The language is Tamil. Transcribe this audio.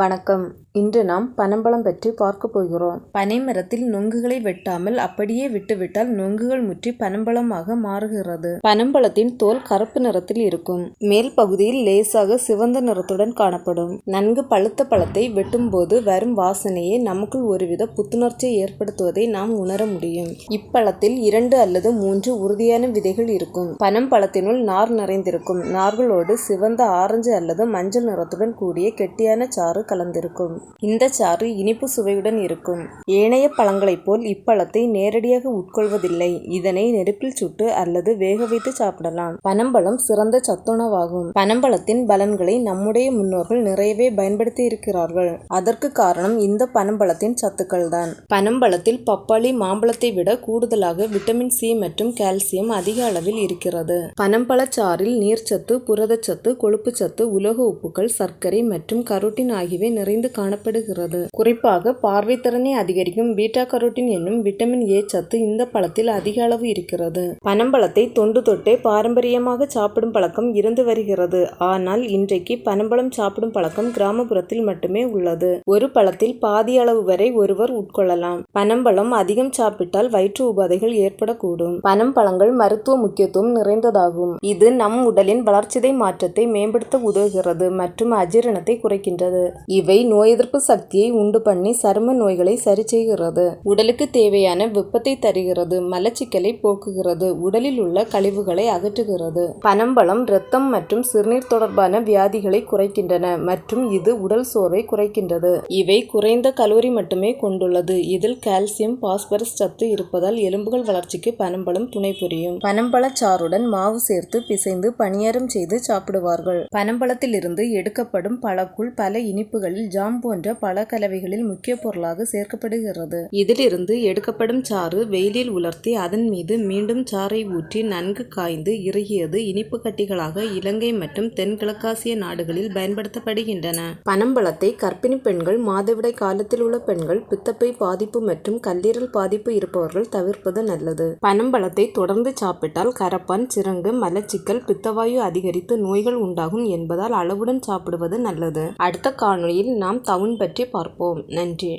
வணக்கம். இன்று நாம் பனம்பழம் பற்றி பார்க்க போகிறோம். பனைமரத்தில் நொங்குகளை வெட்டாமல் அப்படியே விட்டுவிட்டால் நொங்குகள் முற்றி பனம்பழமாக மாறுகிறது. பனம்பழத்தின் தோல் கருப்பு நிறத்தில் இருக்கும். மேல் பகுதியில் லேசாக சிவந்த நிறத்துடன் காணப்படும். நன்கு பழுத்த பழத்தை வெட்டும்போது வரும் வாசனையே நமக்குள் ஒருவித புத்துணர்ச்சியை ஏற்படுத்துவதை நாம் உணர முடியும். இப்பழத்தில் இரண்டு அல்லது மூன்று உறுதியான விதைகள் இருக்கும். பனம்பழத்தினுள் நார் நிறைந்திருக்கும். நார்களோடு சிவந்த ஆரஞ்சு அல்லது மஞ்சள் நிறத்துடன் கூடிய கெட்டியான சாறு கலந்திருக்கும். இந்த சாறு இனிப்பு சுவையுடன் இருக்கும். ஏனைய பழங்களைப் போல் இப்பழத்தை நேரடியாக உட்கொள்வதில்லை. இதனை நெருப்பில் சுட்டு அல்லது வேக வைத்து சாப்பிடலாம். பனம்பழம் சிறந்த சத்துணவாகும். பனம்பழத்தின் பலன்களை நம்முடைய முன்னோர்கள் நிறையவே பயன்படுத்தி இருக்கிறார்கள். அதற்கு காரணம் இந்த பனம்பழத்தின் சத்துக்கள் தான் பனம்பழத்தில் பப்பாளி மாம்பழத்தை விட கூடுதலாக விட்டமின் சி மற்றும் கால்சியம் அதிக அளவில் இருக்கிறது. பனம்பழச்சாறில் நீர்ச்சத்து புரதச்சத்து கொழுப்புச்சத்து உலோக உப்புகள் சர்க்கரை மற்றும் கரோட்டின் ஆகியவை நிறைந்து காணப்படுகிறது. குறிப்பாக பார்வைத்திறனை அதிகரிக்கும் பீட்டா கரோட்டின் என்னும் விட்டமின் ஏ சத்து இந்த பழத்தில் அதிக அளவு இருக்கிறது. பனம்பழத்தை தொண்டு தொட்டே பாரம்பரியமாக சாப்பிடும் பழக்கம் இருந்து வருகிறது. ஆனால் இன்றைக்கு பனம்பழம் சாப்பிடும் பழக்கம் கிராமப்புறத்தில் மட்டுமே உள்ளது. ஒரு பழத்தில் பாதி அளவு வரை ஒருவர் உட்கொள்ளலாம். பனம்பழம் அதிகம் சாப்பிட்டால் வயிற்று உபாதைகள் ஏற்படக்கூடும். பனம்பழங்கள் மருத்துவ முக்கியத்துவம் நிறைந்ததாகும். இது நம் உடலின் வளர்ச்சிதை மாற்றத்தை மேம்படுத்த உதவுகிறது. மற்றும் அஜீரணத்தை குறைக்கின்றது. இவை நோய் எதிர்ப்பு சக்தியை உண்டு பண்ணி சரும நோய்களை சரி செய்கிறது. உடலுக்கு தேவையான வெப்பத்தை தருகிறது மலச்சிக்கலை போக்குகிறது உடலில் உள்ள கழிவுகளை அகற்றுகிறது. பனம்பழம் இரத்தம் மற்றும் சிறுநீர் தொடர்பான வியாதிகளை குறைக்கின்றன மற்றும் இது உடல் சோர்வை குறைக்கின்றது. இவை குறைந்த கலோரி மட்டுமே கொண்டுள்ளது. இதில் கால்சியம் பாஸ்பரஸ் சத்து இருப்பதால் எலும்புகள் வளர்ச்சிக்கு பனம்பழம் துணை புரியும். பனம்பழச்சாறுடன் மாவு சேர்த்து பிசைந்து பணியாரம் செய்து சாப்பிடுவார்கள். பனம்பழத்திலிருந்து எடுக்கப்படும் பழக்குள் பல இனிப்புகளில் ஜாம் போன்ற பல கலவைகளில் முக்கிய பொருளாக சேர்க்கப்படுகிறது. இதிலிருந்து எடுக்கப்படும் சாறு வெயிலில் உலர்த்தி அதன் மீது மீண்டும் சாறை ஊற்றி நன்கு காய்ந்து இறுகியது இனிப்பு கட்டிகளாக இலங்கை மற்றும் தென்கிழக்காசிய நாடுகளில் பயன்படுத்தப்படுகின்றன. பனம்பழத்தை கர்ப்பிணி பெண்கள் மாதவிடை காலத்தில் உள்ள பெண்கள் பித்தப்பை பாதிப்பு மற்றும் கல்லீரல் பாதிப்பு இருப்பவர்கள் தவிர்ப்பது நல்லது. பனம்பழத்தை தொடர்ந்து சாப்பிட்டால் கரப்பான் சிரங்கு மலச்சிக்கல் பித்தவாயு அதிகரித்து நோய்கள் உண்டாகும் என்பதால் அளவுடன் சாப்பிடுவது நல்லது. அடுத்த காணொளியில் நாம் தவுன் பற்றி பார்ப்போம். நன்றி.